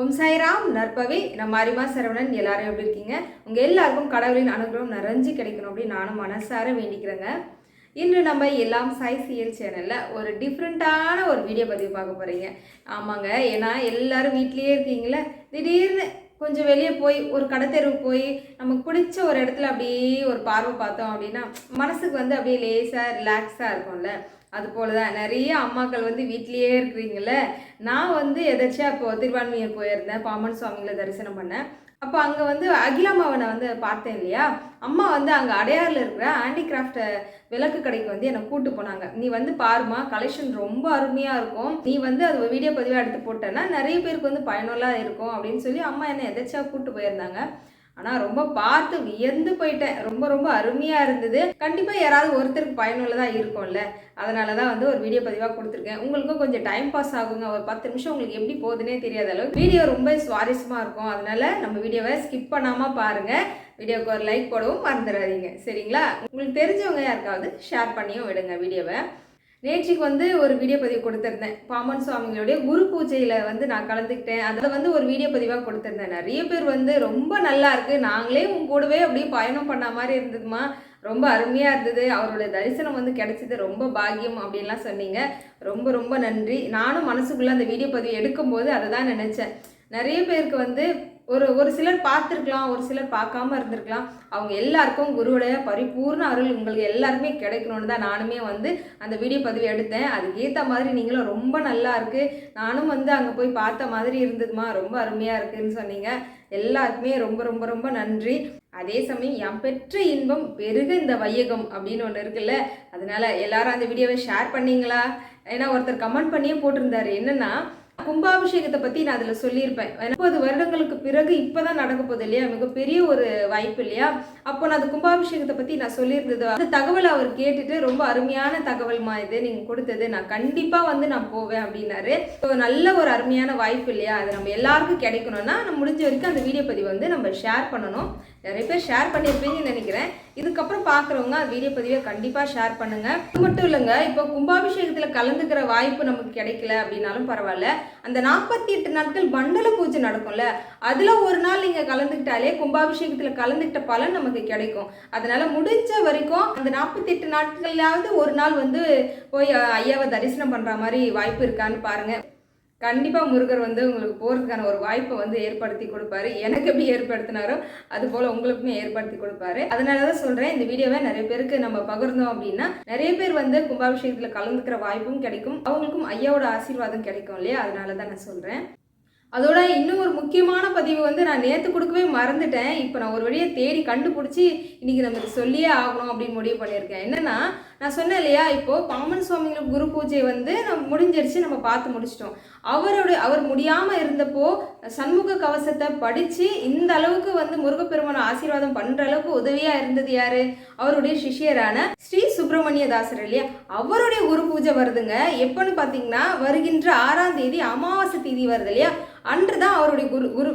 ஓம் சாய்ராம் நற்பவி நம்ம மாரிமா சரவணன். எல்லாரும் எப்படி இருக்கீங்க? உங்கள் எல்லாருக்கும் கடவுளின் அனுகிரகம் நிறைஞ்சு கிடைக்கணும் அப்படின்னு நானும் மனசார வேண்டிக்கிறேங்க. இன்று நம்ம எல்லாம் சாய் சிஎல் சேனலில் ஒரு டிஃப்ரெண்ட்டான ஒரு வீடியோ பதிவு பார்க்க போகிறீங்க ஆமாங்க ஏன்னா எல்லாரும் வீட்லேயே இருக்கீங்களே திடீர்னு கொஞ்சம் வெளியே போய் ஒரு கடைத்தெருவுக்கு போய் நமக்கு பிடிச்ச ஒரு இடத்துல அப்படியே ஒரு பார்வை பார்த்தோம் அப்படின்னா மனசுக்கு வந்து அப்படியே லேசாக ரிலாக்ஸாக இருக்கும்ல. அது போல தான் நிறைய அம்மாக்கள் வந்து வீட்லேயே இருக்கிறீங்கள நான் வந்து எதாச்சும் இப்போ திருவான்மையூர் போயிருந்தேன். பாமன் சுவாமிகளை தரிசனம் பண்ணேன். அப்போ அங்கே வந்து அகிலாமாவனை வந்து பார்த்தேன் இல்லையா? அம்மா வந்து அங்கே அடையாறில் இருக்கிற ஹேண்டிகிராஃப்ட் விளக்கு கடைக்கு வந்து என்னை கூட்டு போனாங்க. நீ வந்து பாருமா கலெக்ஷன் ரொம்ப அருமையாக இருக்கும். நீ வந்து அது வீடியோ பதிவாக எடுத்து போட்டேன்னா நிறைய பேருக்கு வந்து பயனுள்ளதாக இருக்கும். அப்படின்னு சொல்லி அம்மா என்னை எதாச்சியாக கூப்பிட்டு போயிருந்தாங்க. ஆனால் ரொம்ப பார்த்து வியந்து போயிட்டேன். ரொம்ப ரொம்ப அருமையாக இருந்தது. கண்டிப்பாக யாராவது ஒருத்தருக்கு பயனுள்ளதாக இருக்கும்ல. அதனால தான் வந்து ஒரு வீடியோ பதிவாக கொடுத்துருக்கேன். உங்களுக்கும் கொஞ்சம் டைம் பாஸ் ஆகுங்க. ஒரு பத்து நிமிஷம் உங்களுக்கு எப்படி போகுதுன்னே தெரியாத அளவுக்கு. வீடியோ ரொம்ப சுவாரஸ்யமாக இருக்கும். அதனால நம்ம வீடியோவை ஸ்கிப் பண்ணாமல் பாருங்கள் வீடியோக்கு ஒரு லைக் போடவும் மறந்துடாதீங்க. சரிங்களா? உங்களுக்கு தெரிஞ்சவங்க யாருக்காவது ஷேர் பண்ணியும் விடுங்க வீடியோவை. நேற்றுக்கு வந்து ஒரு வீடியோ பதிவு கொடுத்துருந்தேன். பாமன் சுவாமிகளுடைய குரு பூஜையில் வந்து நான் கலந்துக்கிட்டேன். அதில் வந்து ஒரு வீடியோ பதிவாக கொடுத்துருந்தேன். நிறைய பேர் வந்து ரொம்ப நல்லா இருக்குது நாங்களே உங்க கூடவே அப்படியே பயணம் பண்ண மாதிரி இருந்ததுமா. ரொம்ப அருமையாக இருந்தது. அவரோட தரிசனம் வந்து கிடைச்சது. ரொம்ப பாக்கியம் அப்படின்லாம் சொன்னீங்க. ரொம்ப ரொம்ப நன்றி. நானும் மனசுக்குள்ளே அந்த வீடியோ பதிவு எடுக்கும்போது அதை தான் நினச்சேன். நிறைய பேருக்கு வந்து ஒரு ஒரு சிலர் பார்த்துருக்கலாம் ஒரு சிலர் பார்க்காம இருந்திருக்கலாம். அவங்க எல்லாருக்கும் குருவுடைய பரிபூர்ண அருள் உங்களுக்கு எல்லாருமே கிடைக்கணும்னு தான் நானுமே வந்து அந்த வீடியோ பதிவு எடுத்தேன். அதுக்கேற்ற மாதிரி நீங்களும் ரொம்ப நல்லா இருக்கு. நானும் வந்து அங்கே போய் பார்த்த மாதிரி இருந்ததுமா ரொம்ப அருமையாக இருக்குன்னு சொன்னீங்க. எல்லாருக்குமே ரொம்ப ரொம்ப ரொம்ப நன்றி. அதே சமயம் என் பெற்ற இன்பம் பெருக இந்த வையகம் அப்படின்னு ஒன்று இருக்குல்ல அதனால எல்லாரும் அந்த வீடியோவை ஷேர் பண்ணீங்களா? ஏன்னா ஒருத்தர் கமெண்ட் பண்ணியே போட்டிருந்தாரு. என்னன்னா கும்பாபிஷேகத்தை பற்றி நான் அதில் சொல்லியிருப்பேன். முப்பது வருடங்களுக்கு பிறகு இப்போ தான் நடக்க போகுது இல்லையா? மிகப்பெரிய ஒரு வாய்ப்பு இல்லையா? அப்போ நான் அது கும்பாபிஷேகத்தை பற்றி நான் சொல்லியிருந்தது. அந்த தகவலை அவர் கேட்டுட்டு ரொம்ப அருமையான தகவல்மா இது நீங்கள் கொடுத்தது. நான் கண்டிப்பாக வந்து நான் போவேன் அப்படின்னாரு. ஸோ நல்ல ஒரு அருமையான வாய்ப்பு இல்லையா? அது நம்ம எல்லாருக்கும் கிடைக்கணும்னா நம்ம முடிஞ்ச வரைக்கும் அந்த வீடியோ பதிவு வந்து நம்ம ஷேர் பண்ணணும். நிறைய பேர் ஷேர் பண்ணியிருப்பீங்கன்னு நினைக்கிறேன். இதுக்கப்புறம் பார்க்குறவங்க வீடியோ பதிவை கண்டிப்பாக ஷேர் பண்ணுங்கள் அது மட்டும் இல்லைங்க இப்போ கும்பாபிஷேகத்தில் கலந்துக்கிற வாய்ப்பு நமக்கு கிடைக்கல அப்படின்னாலும் பரவாயில்ல. அந்த நாற்பத்தி எட்டு நாட்கள் மண்டல பூஜை நடக்கும்ல அதில் ஒரு நாள் நீங்கள் கலந்துக்கிட்டாலே கும்பாபிஷேகத்தில் கலந்துக்கிட்ட பலன் நமக்கு கிடைக்கும். அதனால் முடிஞ்ச வரைக்கும் அந்த நாற்பத்தி எட்டு நாட்களாவது ஒரு நாள் வந்து போய் ஐயாவை தரிசனம் பண்ணுற மாதிரி வாய்ப்பு இருக்கான்னு பாருங்கள் கண்டிப்பாக முருகர் வந்து உங்களுக்கு போகிறதுக்கான ஒரு வாய்ப்பை வந்து ஏற்படுத்தி கொடுப்பாரு. எனக்கு எப்படி ஏற்படுத்தினாரோ அது போல் உங்களுக்குமே ஏற்படுத்தி கொடுப்பாரு. அதனால தான் சொல்கிறேன் இந்த வீடியோவை நிறைய பேருக்கு நம்ம பகிர்ந்தோம் அப்படின்னா நிறைய பேர் வந்து கும்பாபிஷேகத்தில் கலந்துக்கிற வாய்ப்பும் கிடைக்கும். அவங்களுக்கும் ஐயாவோட ஆசீர்வாதம் கிடைக்கும் இல்லையா? அதனால தான் நான் சொல்கிறேன் அதோட இன்னும் ஒரு முக்கியமான பதிவு வந்து நான் நேற்று கொடுக்கவே மறந்துட்டேன். இப்போ நான் ஒரு வழியை தேடி கண்டுபிடிச்சி இன்னைக்கு நமக்கு சொல்லியே ஆகணும் அப்படின்னு முடிவு பண்ணியிருக்கேன். என்னன்னா நான் சொன்னேன் இல்லையா இப்போது பாமன் சுவாமிகளுக்கு குரு பூஜை வந்து நம்ம முடிஞ்சிருச்சு நம்ம பார்த்து முடிச்சிட்டோம். அவருடைய அவர் முடியாமல் இருந்தப்போ சண்முக கவசத்தை படித்து இந்த அளவுக்கு வந்து முருகப்பெருமான ஆசீர்வாதம் பண்ணுற அளவுக்கு உதவியாக இருந்தது யாரு? அவருடைய சிஷ்யரான ஸ்ரீ சுப்பிரமணிய தாசர் இல்லையா? அவருடைய குரு பூஜை வருதுங்க. எப்போன்னு பார்த்தீங்கன்னா வருகின்ற ஆறாம் தேதி அமாவாசை தேதி வருது இல்லையா? அன்று தான் அவருடைய குரு குரு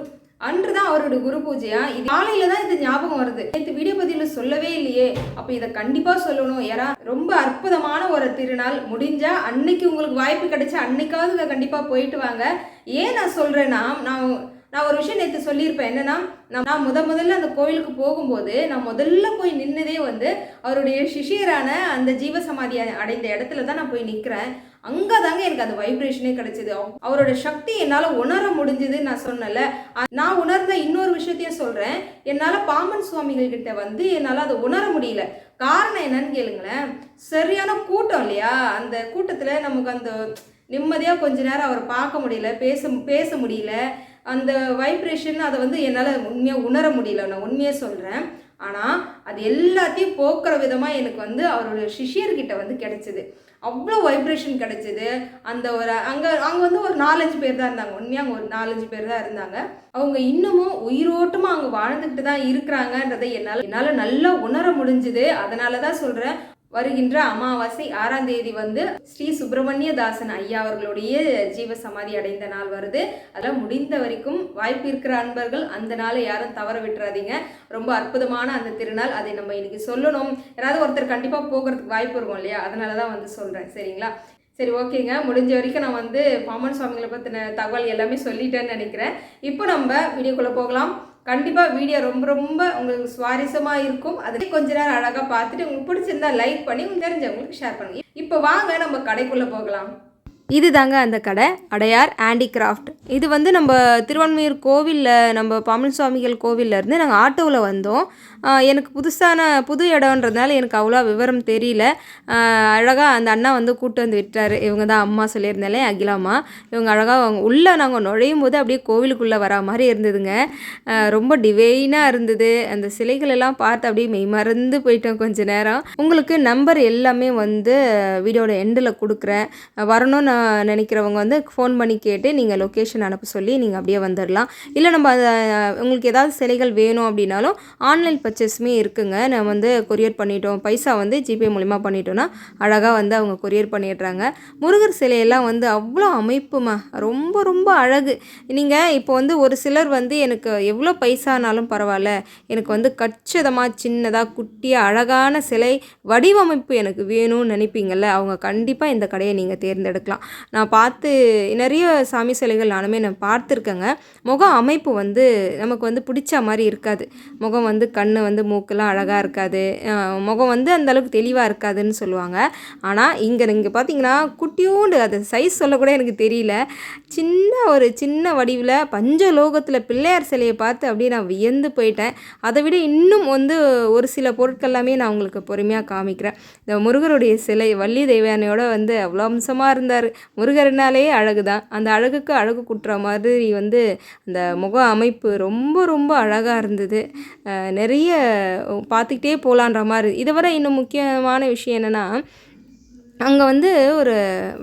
அன்று தான் அவருடைய குரு பூஜையா? இது காலையில தான் இது ஞாபகம் வருது. நேற்று வீடியோ பதிவுல சொல்லவே இல்லையே. அப்போ இதை கண்டிப்பா சொல்லணும் யாரா ரொம்ப அற்புதமான ஒரு திருநாள். முடிஞ்சா அன்னைக்கு உங்களுக்கு வாய்ப்பு கிடைச்சா அன்னைக்காவது கண்டிப்பா போயிட்டு வாங்க. ஏன் நான் சொல்றேன்னா நான் நான் ஒரு விஷயம் நேற்று சொல்லியிருப்பேன். என்னன்னா நான் நான் முத முதல்ல அந்த கோவிலுக்கு போகும்போது நான் முதல்ல போய் நின்னதே வந்து அவருடைய சிஷியரான அந்த ஜீவசமாதி அடைந்த இடத்துல தான் நான் போய் நிற்கிறேன் அங்கே தாங்க எனக்கு அந்த வைப்ரேஷனே கிடைச்சது. அவரோட சக்தி என்னால் உணர முடிஞ்சதுன்னு நான் சொன்னல நான் உணர்ந்த இன்னொரு விஷயத்தையும் சொல்கிறேன் என்னால் பாமன் சுவாமிகள் கிட்ட வந்து என்னால் அதை உணர முடியல. காரணம் என்னன்னு கேளுங்களேன். சரியான கூட்டம் இல்லையா? அந்த கூட்டத்தில் நமக்கு அந்த நிம்மதியாக கொஞ்ச நேரம் அவரை பார்க்க முடியல பேச பேச முடியல. அந்த வைப்ரேஷன் அதை வந்து என்னால் உண்மையாக உணர முடியல. நான் உண்மையாக சொல்கிறேன் ஆனால் அது எல்லாத்தையும் போக்குற விதமாக எனக்கு வந்து அவரோட சிஷியர்கிட்ட வந்து கிடைச்சிது. அவ்வளோ வைப்ரேஷன் கிடைச்சிது. அந்த ஒரு அங்கே அங்கே வந்து ஒரு நாலஞ்சு பேர் தான் இருந்தாங்க. உண்மையாக அங்கே ஒரு நாலஞ்சு பேர் தான் இருந்தாங்க. அவங்க இன்னமும் உயிரோட்டமாக அங்கே வாழ்ந்துக்கிட்டு தான் இருக்கிறாங்கன்றதை என்னால் என்னால் நல்லா உணர முடிஞ்சுது. அதனால தான் சொல்கிறேன் வருகின்ற அமாவாசை ஆறாம் தேதி வந்து ஸ்ரீ சுப்பிரமணிய தாசன் ஐயா அவர்களுடைய ஜீவ சமாதி அடைந்த நாள் வருது. அதெல்லாம் முடிந்த வரைக்கும் வாய்ப்பு இருக்கிற அன்பர்கள் அந்த நாளை யாரும் தவற விட்டுறாதீங்க. ரொம்ப அற்புதமான அந்த திருநாள். அதை நம்ம இன்னைக்கு சொல்லணும். யாராவது ஒருத்தர் கண்டிப்பாக போகிறதுக்கு வாய்ப்பு இருக்கும் இல்லையா? அதனால தான் வந்து சொல்கிறேன் சரிங்களா? சரி ஓகேங்க. முடிஞ்ச வரைக்கும் நான் வந்து பாமன் சுவாமிகளை பற்றின தகவல் எல்லாமே சொல்லிட்டேன்னு நினைக்கிறேன். இப்போ நம்ம வீடியோக்குள்ளே போகலாம். கண்டிப்பாக வீடியோ ரொம்ப ரொம்ப உங்களுக்கு சுவாரஸ்யமாக இருக்கும். அது கொஞ்ச நேரம் அழகாக பார்த்துட்டு உங்களுக்கு பிடிச்சிருந்தா லைக் பண்ணி உங்களுக்கு தெரிஞ்சவங்களுக்கு ஷேர் பண்ணுங்க. இப்போ வாங்க நம்ம கடைக்குள்ளே போகலாம். இது தாங்க அந்த கடை. அடையார் ஹேண்டிகிராஃப்ட். இது வந்து நம்ம திருவான்மையூர் கோவிலில் நம்ம பாமன் சுவாமிகள் கோவிலேருந்து நாங்கள் ஆட்டோவில் வந்தோம். எனக்கு புதுசான புது இடம்ன்றதுனால எனக்கு அவ்வளோ விவரம் தெரியல. அழகாக அந்த அண்ணா வந்து கூப்பிட்டு வந்து விட்டார் இவங்க தான் அம்மா சொல்லியிருந்தாலே அகிலாமா இவங்க அழகாக அவங்க உள்ளே நாங்கள் நுழையும் போது அப்படியே கோவிலுக்குள்ளே வரா மாதிரி இருந்ததுங்க. ரொம்ப டிவைனாக இருந்தது. அந்த சிலைகள் எல்லாம் பார்த்து அப்படியே மெய் மறந்து போயிட்டோம் கொஞ்ச நேரம். உங்களுக்கு நம்பர் எல்லாமே வந்து வீடியோட எண்டில் கொடுக்குறேன். வரணும்னு நினைக்கிறவங்க வந்து ஃபோன் பண்ணி கேட்டு நீங்கள் லொக்கேஷன் அனுப்ப சொல்லி நீங்கள் அப்படியே வந்துடலாம் இல்லை நம்ம அதை உங்களுக்கு ஏதாவது சிலைகள் வேணும் அப்படின்னாலும் ஆன்லைன் பர்ச்சேஸுமே இருக்குங்க. நான் வந்து கொரியர் பண்ணிட்டோம். பைசா வந்து ஜிபே மூலிமா பண்ணிட்டோன்னா அழகாக வந்து அவங்க கொரியர் பண்ணிடுறாங்க. முருகர் சிலையெல்லாம் வந்து அவ்வளோ அமைப்புமா ரொம்ப ரொம்ப அழகு. நீங்கள் இப்போ வந்து ஒரு சிலர் வந்து எனக்கு எவ்வளோ பைசானாலும் பரவாயில்ல. எனக்கு வந்து கச்சிதமாக சின்னதாக குட்டியாக அழகான சிலை வடிவமைப்பு எனக்கு வேணும்னு நினைப்பீங்கள்ல அவங்க கண்டிப்பாக இந்த கடையை நீங்கள் தேர்ந்தெடுக்கலாம். நான் பார்த்து நிறைய சாமி சிலைகள் நானுமே நான் பார்த்துருக்கேங்க. முகம் அமைப்பு வந்து நமக்கு வந்து பிடிச்ச மாதிரி இருக்காது. முகம் வந்து கண் வந்து மூக்கெல்லாம் அழகாக இருக்காது. முகம் வந்து அந்த அளவுக்கு தெளிவாக இருக்காதுன்னு சொல்லுவாங்க. ஆனால் இங்கே நீங்கள் பார்த்தீங்கன்னா குட்டியோண்டு அது சைஸ் சொல்லக்கூட எனக்கு தெரியல. சின்ன ஒரு சின்ன வடிவில் பஞ்சலோகத்தில் பிள்ளையார் சிலையை பார்த்து அப்படியே நான் வியந்து போயிட்டேன். அதை விட இன்னும் வந்து ஒரு சில பொருட்கள் எல்லாமே நான் உங்களுக்கு பொறுமையாக காமிக்கிறேன். இந்த முருகருடைய சிலை வள்ளி தெய்வானையோட வந்து அவ்வளோ அம்சமாக இருந்தார். முருகர்னாலே அழகு தான் அந்த அழகுக்கு அழகு குட்டுற மாதிரி வந்து அந்த முக அமைப்பு ரொம்ப ரொம்ப அழகாக இருந்தது. அஹ் நிறைய பார்த்துக்கிட்டே போகலான்ற மாதிரி. இதை விட இன்னும் முக்கியமான விஷயம் என்னென்னா அங்கே வந்து ஒரு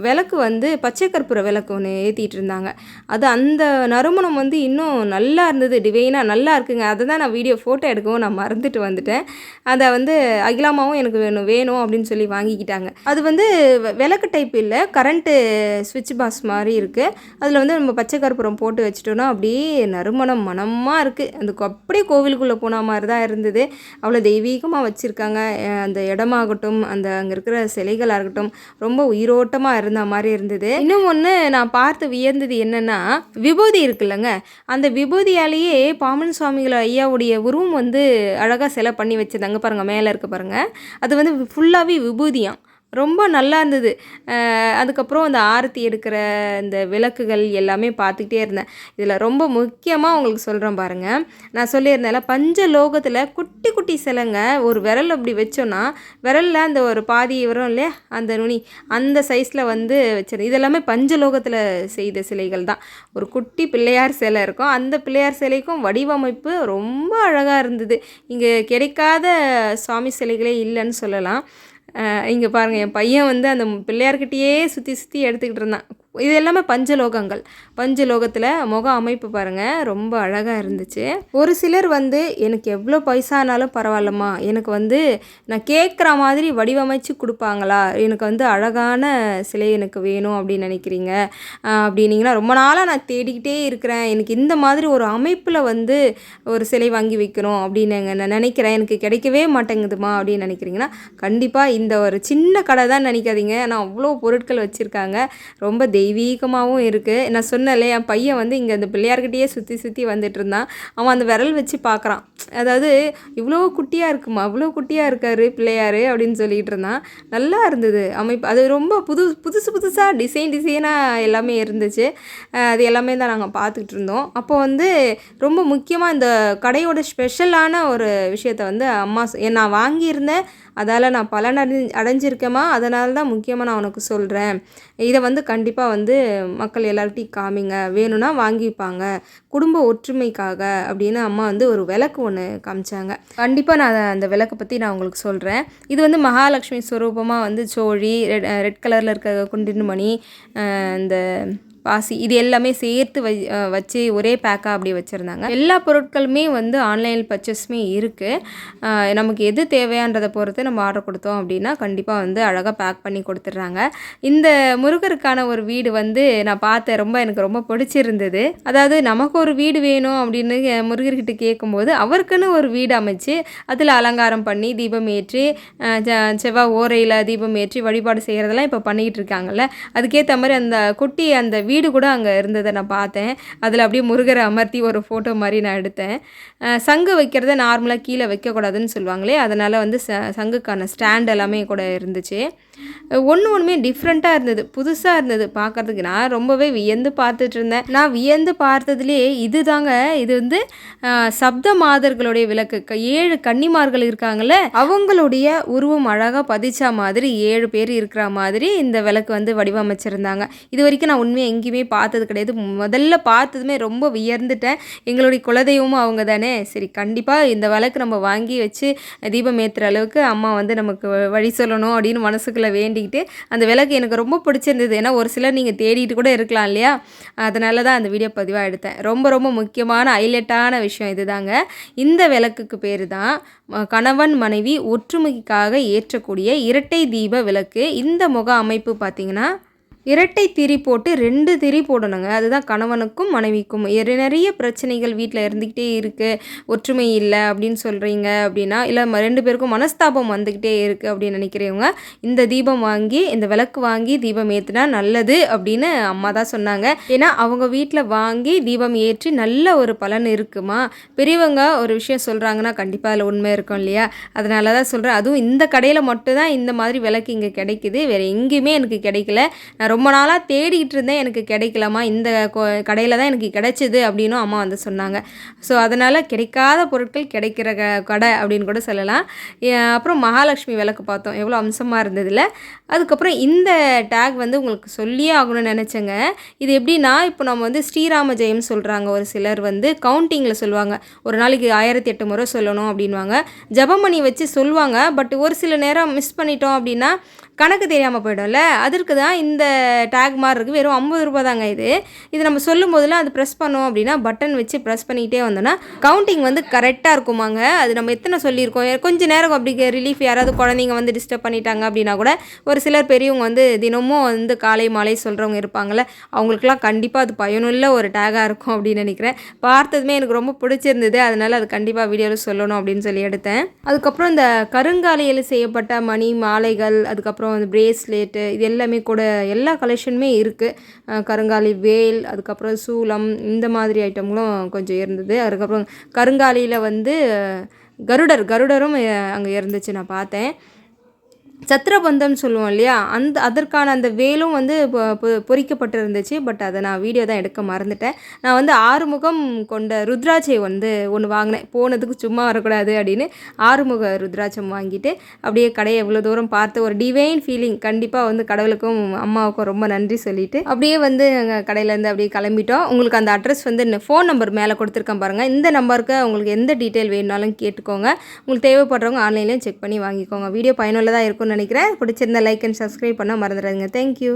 விளக்கு வந்து பச்சை கற்பூர விளக்கு ஒன்று ஏற்றிட்டு இருந்தாங்க. அது அந்த நறுமணம் வந்து இன்னும் நல்லா இருந்தது. டிவைனாக நல்லா இருக்குங்க. அதை தான் நான் வீடியோ ஃபோட்டோ எடுக்கவும் நான் மறந்துட்டு வந்துட்டேன். அதை வந்து அகிலாமாவும் எனக்கு வேணும் வேணும் அப்படின்னு சொல்லி வாங்கிக்கிட்டாங்க. அது வந்து விளக்கு டைப் இல்லை. கரண்ட்டு சுவிட்ச் பாக்ஸ் மாதிரி இருக்குது அதில் வந்து நம்ம பச்சை கற்பூரம் போட்டு வச்சிட்டோன்னா அப்படியே நறுமணம் மனமாக இருக்குது அந்த அப்படியே கோவிலுக்குள்ளே போன மாதிரி தான் இருந்தது. அவ்வளோ தெய்வீகமாக வச்சுருக்காங்க. அந்த இடமாகட்டும் அந்த அங்கே இருக்கிற சிலைகளாக இருக்கட்டும் ரொம்ப உயிரோட்டமாக இருந்த மாதிரி இருந்தது. இன்னும் ஒன்று நான் பார்த்து வியந்தது என்னென்னா விபூதி இருக்குல்லங்க. அந்த விபூதியாலேயே பாமன் சுவாமிகள் ஐயாவுடைய உருவம் வந்து அழகாக சிலை பண்ணி வச்சிருந்தாங்க பாருங்கள் மேலே இருக்க பாருங்கள் அது வந்து ஃபுல்லாகவே விபூதியாம். ரொம்ப நல்லா இருந்தது. அதுக்கப்புறம் அந்த ஆரத்தி எடுக்கிற இந்த விளக்குகள் எல்லாமே பார்த்துக்கிட்டே இருந்தேன். இதில் ரொம்ப முக்கியமாக உங்களுக்கு சொல்கிறேன் பாருங்கள் நான் சொல்லியிருந்தேன்ல பஞ்ச லோகத்தில் குட்டி குட்டி சிலைங்க ஒரு விரல் அப்படி வச்சோன்னா விரலில் அந்த ஒரு பாதி வரும் இல்லையா அந்த நுனி அந்த சைஸில் வந்து வச்சிருந்தேன் இதெல்லாமே பஞ்சலோகத்தில் செய்த சிலைகள் தான். ஒரு குட்டி பிள்ளையார் சிலை இருக்கும். அந்த பிள்ளையார் சிலைக்கும் வடிவமைப்பு ரொம்ப அழகாக இருந்தது. இங்கே கிடைக்காத சுவாமி சிலைகளே இல்லைன்னு சொல்லலாம். இங்கே பாருங்கள் என் பையன் வந்து அந்த பிள்ளையார்கிட்டயே சுற்றி சுற்றி எடுத்துக்கிட்டு இருந்தான். இது எல்லாமே பஞ்சலோகங்கள். பஞ்சலோகத்தில் முக அமைப்பு பாருங்கள் ரொம்ப அழகாக இருந்துச்சு. ஒரு சிலர் வந்து எனக்கு எவ்வளோ பைசானாலும் பரவாயில்லம்மா. எனக்கு வந்து நான் கேட்குற மாதிரி வடிவமைச்சு கொடுப்பாங்களா? எனக்கு வந்து அழகான சிலை எனக்கு வேணும் அப்படின்னு நினைக்கிறீங்க. ஆஹ் அப்படின்னீங்கன்னா ரொம்ப நாளாக நான் தேடிக்கிட்டே இருக்கிறேன். எனக்கு இந்த மாதிரி ஒரு அமைப்பில் வந்து ஒரு சிலை வாங்கி வைக்கணும் அப்படின்னு நான் நினைக்கிறேன். எனக்கு கிடைக்கவே மாட்டேங்குதுமா? அப்படின்னு நினைக்கிறீங்கன்னா கண்டிப்பாக இந்த ஒரு சின்ன கடை தான் நினைக்காதீங்க. ஆனால் அவ்வளோ பொருட்கள் வச்சுருக்காங்க. ரொம்ப தெய்வீகமாகவும் இருக்குது நான் சொன்னேன்ல என் பையன் வந்து இங்கே அந்த பிள்ளையார்கிட்டயே சுற்றி சுற்றி வந்துட்டு இருந்தான் அவன் அந்த விரல் வச்சு பார்க்குறான் அதாவது இவ்வளோ குட்டியாக இருக்குமா? இவ்வளோ குட்டியாக இருக்காரு பிள்ளையார் அப்படின்னு சொல்லிட்டு இருந்தான். நல்லா இருந்தது. அமைப்பு அது ரொம்ப புது புதுசு புதுசாக டிசைன் டிசைனாக எல்லாமே இருந்துச்சு. அது எல்லாமே தான் நாங்கள் பார்த்துக்கிட்டு இருந்தோம். அப்போ வந்து ரொம்ப முக்கியமாக இந்த கடையோட ஸ்பெஷலான ஒரு விஷயத்த வந்து அம்மா நான் வாங்கியிருந்தேன். அதால் நான் பலன் அடைஞ்சிருக்கேமா அதனால தான் முக்கியமாக நான் உனக்கு சொல்கிறேன் இதை வந்து கண்டிப்பாக வந்து மக்கள் எல்லார்ட்டையும் காமிங்க வேணும்னா வாங்கிப்பாங்க குடும்ப ஒற்றுமைக்காக அப்படின்னு அம்மா வந்து ஒரு விளக்கு ஒன்று காமிச்சாங்க. கண்டிப்பாக நான் அந்த விளக்கை பற்றி நான் உங்களுக்கு சொல்கிறேன் இது வந்து மகாலட்சுமி ஸ்வரூபமாக வந்து சோழி ரெட் ரெட் கலரில் இருக்க குண்டின்மணி இந்த பாசி இது எல்லாமே சேர்த்து வை வச்சு ஒரே பேக்காக அப்படி வச்சுருந்தாங்க. எல்லா பொருட்களுமே வந்து ஆன்லைன் பர்ச்சேஸுமே இருக்குது நமக்கு எது தேவையான்றதை பொறுத்து நம்ம ஆர்டர் கொடுத்தோம் அப்படின்னா கண்டிப்பாக வந்து அழகாக பேக் பண்ணி கொடுத்துட்றாங்க. இந்த முருகருக்கான ஒரு வீடு வந்து நான் பார்த்தேன். ரொம்ப எனக்கு ரொம்ப பிடிச்சிருந்தது. அதாவது நமக்கு ஒரு வீடு வேணும் அப்படின்னு முருகர்கிட்ட கேட்கும்போது அவருக்குன்னு ஒரு வீடு அமைச்சு அதில் அலங்காரம் பண்ணி தீபம் ஏற்றி செ- செவ்வாய் ஓரையில் தீபம் ஏற்றி வழிபாடு செய்கிறதெல்லாம் இப்போ பண்ணிக்கிட்டு இருக்காங்கல்ல. அதுக்கேற்ற மாதிரி அந்த குட்டி அந்த வீடு வீடு கூட அங்கே இருந்ததை நான் பார்த்தேன். அதில் அப்படியே முருகரை அமர்த்தி ஒரு ஃபோட்டோ மாதிரி நான் எடுத்தேன். சங்கு வைக்கிறத நார்மலாக கீழே வைக்கக்கூடாதுன்னு சொல்லுவாங்களே அதனால் வந்து ச சங்குக்கான ஸ்டாண்ட் எல்லாமே கூட இருந்துச்சு. ஒன்று ஒன்றுமே டிஃப்ரெண்ட்டாக இருந்தது புதுசாக இருந்தது பார்க்கறதுக்கு. நான் ரொம்பவே வியந்து பார்த்துட்டு இருந்தேன். நான் வியந்து பார்த்ததுலேயே இது தாங்க இது வந்து சப்த மாதர்களுடைய விளக்கு. ஏழு கன்னிமார்கள் இருக்காங்கல்ல அவங்களுடைய உருவம் அழகாக பதிச்சா மாதிரி ஏழு பேர் இருக்கிற மாதிரி இந்த விளக்கு வந்து வடிவமைச்சிருந்தாங்க. இது வரைக்கும் நான் உண்மையாக எங்கேயுமே பார்த்தது கிடையாது. முதல்ல பார்த்ததுமே ரொம்ப வியர்ந்துட்டேன். எங்களுடைய குலதெய்வமும் அவங்க தானே. சரி கண்டிப்பாக இந்த விளக்கு நம்ம வாங்கி வச்சு தீபம் ஏற்றுற அளவுக்கு அம்மா வந்து நமக்கு வ- வழி சொல்லணும் அப்படின்னு மனசுக்குள்ளே வேண்டிக்கிட்டு அந்த விளக்கு எனக்கு ரொம்ப பிடிச்சிருந்தது. ஏன்னா ஒரு சிலர் நீங்கள் தேடிட்டு கூட இருக்கலாம் இல்லையா? அதனால தான் அந்த வீடியோ பதிவாக எடுத்தேன். ரொம்ப ரொம்ப முக்கியமான ஹைலைட்டான விஷயம் இதுதாங்க. இந்த விளக்குக்கு பேர் தான் கணவன் மனைவி ஒற்றுமைக்காக ஏற்றக்கூடிய இரட்டை தீப விளக்கு. இந்த முக அமைப்பு பார்த்திங்கன்னா இரட்டை திரி போட்டு ரெண்டு திரி போடணுங்க. அதுதான் கணவனுக்கும் மனைவிக்கும். நிறைய பிரச்சனைகள் வீட்டில் இருந்துக்கிட்டே இருக்குது ஒற்றுமை இல்லை அப்படின்னு சொல்கிறீங்க அப்படின்னா இல்லை ரெண்டு பேருக்கும் மனஸ்தாபம் வந்துக்கிட்டே இருக்குது அப்படின்னு நினைக்கிறவங்க இந்த தீபம் வாங்கி இந்த விளக்கு வாங்கி தீபம் ஏற்றினா நல்லது அப்படின்னு அம்மா தான் சொன்னாங்க. ஏன்னா அவங்க வீட்டில் வாங்கி தீபம் ஏற்றி நல்ல ஒரு பலன் இருக்குமா? பெரியவங்க ஒரு விஷயம் சொல்கிறாங்கன்னா கண்டிப்பாக அதில் உண்மை இருக்கும் இல்லையா? அதனால தான் சொல்கிறேன் அதுவும் இந்த கடையில் மட்டும்தான் இந்த மாதிரி விளக்கு இங்கே கிடைக்குது. வேறு எங்கேயுமே எனக்கு கிடைக்கல. நான் ரொம்ப நாளாக தேடிக்கிட்டு இருந்தேன் எனக்கு கிடைக்கலமா இந்த கடையில் தான் எனக்கு கிடைச்சிது அப்படின்னும் அம்மா வந்து சொன்னாங்க. ஸோ அதனால் கிடைக்காத பொருட்கள் கிடைக்கிற க கடை அப்படின்னு கூட சொல்லலாம். அப்புறம் மகாலட்சுமி விளக்கு பார்த்தோம் எவ்வளோ அம்சமாக இருந்ததில்ல அதுக்கப்புறம் இந்த டேக் வந்து உங்களுக்கு சொல்லியே ஆகணும்னு நினச்சேங்க. இது எப்படின்னா இப்போ நம்ம வந்து ஸ்ரீராம ஜெயம் சொல்கிறாங்க ஒரு சிலர் வந்து கவுண்டிங்கில் சொல்லுவாங்க. ஒரு நாளைக்கு ஆயிரத்தி எட்டு முறை சொல்லணும் அப்படின்வாங்க ஜபமணி வச்சு சொல்லுவாங்க பட் ஒரு சில நேரம் மிஸ் பண்ணிட்டோம் அப்படின்னா கணக்கு தெரியாமல் போயிடும்ல? அதற்கு தான் இந்த டேக் மாதிரி இருக்குது வெறும் ஐம்பது ரூபா தாங்க இது. இது நம்ம சொல்லும் போதெல்லாம் அது ப்ரெஸ் பண்ணோம் அப்படின்னா பட்டன் வச்சு ப்ரெஸ் பண்ணிக்கிட்டே வந்தோன்னா கவுண்டிங் வந்து கரெக்டாக இருக்குமாங்க? அது நம்ம எத்தனை சொல்லியிருக்கோம்? கொஞ்சம் நேரம் அப்படி ரிலீஃப் யாராவது குழந்தைங்க வந்து டிஸ்டர்ப் பண்ணிட்டாங்க அப்படின்னா கூட ஒரு சிலர் பெரியவங்க வந்து தினமும் வந்து காலை மாலை சொல்கிறவங்க இருப்பாங்கள்ல அவங்களுக்குலாம் கண்டிப்பாக அது பயனுள்ள ஒரு டேகாக இருக்கும் அப்படின்னு நினைக்கிறேன். பார்த்ததுமே எனக்கு ரொம்ப பிடிச்சிருந்தது. அதனால் அது கண்டிப்பாக வீடியோவில் சொல்லணும் அப்படின்னு சொல்லி எடுத்தேன். அதுக்கப்புறம் இந்த கருங்காலையில் செய்யப்பட்ட மணி மாலைகள் அதுக்கப்புறம் அப்புறம் அந்த பிரேஸ்லெட்டு இது எல்லாமே கூட எல்லா கலெக்ஷனுமே இருக்குது கருங்காலி வேல் அதுக்கப்புறம் சூலம் இந்த மாதிரி ஐட்டங்களும் கொஞ்சம் இருந்தது. அதுக்கப்புறம் கருங்காலியில் வந்து கருடர் கருடரும் அங்கே இருந்துச்சு நான் பார்த்தேன். சத்திரபந்தம் சொல்லுவோம் இல்லையா? அந்த அதற்கான அந்த வேலும் வந்து பொ- பொ- பொறிக்கப்பட்டு இருந்துச்சு பட் அதை நான் வீடியோ தான் எடுக்க மறந்துட்டேன். நான் வந்து ஆறுமுகம் கொண்ட ருத்ராட்சை வந்து ஒன்று வாங்கினேன். போனதுக்கு சும்மா வரக்கூடாது அப்படின்னு ஆறுமுக ருத்ராட்சம் வாங்கிட்டு அப்படியே கடையை எவ்வளோ தூரம் பார்த்து ஒரு டிவைன் ஃபீலிங் கண்டிப்பாக வந்து கடவுளுக்கும் அம்மாவுக்கும் ரொம்ப நன்றி சொல்லிட்டு அப்படியே வந்து எங்கள் கடையிலேருந்து அப்படியே கிளம்பிட்டோம். உங்களுக்கு அந்த அட்ரஸ் வந்து ஃபோன் நம்பர் மேலே கொடுத்துருக்கேன் பாருங்கள் இந்த நம்பருக்கு உங்களுக்கு எந்த டீட்டெயில் வேணுனாலும் கேட்டுக்கோங்க. உங்களுக்கு தேவைப்படுறவங்க ஆன்லைன்லேயும் செக் பண்ணி வாங்கிக்கோங்க. வீடியோ பயனுள்ளதாக இருக்கும் இருக்கும்னு நினைக்கிறேன். பிடிச்சிருந்த லைக் அண்ட் சப்ஸ்கிரைப் பண்ண மறந்துடாதீங்க. தேங்க்யூ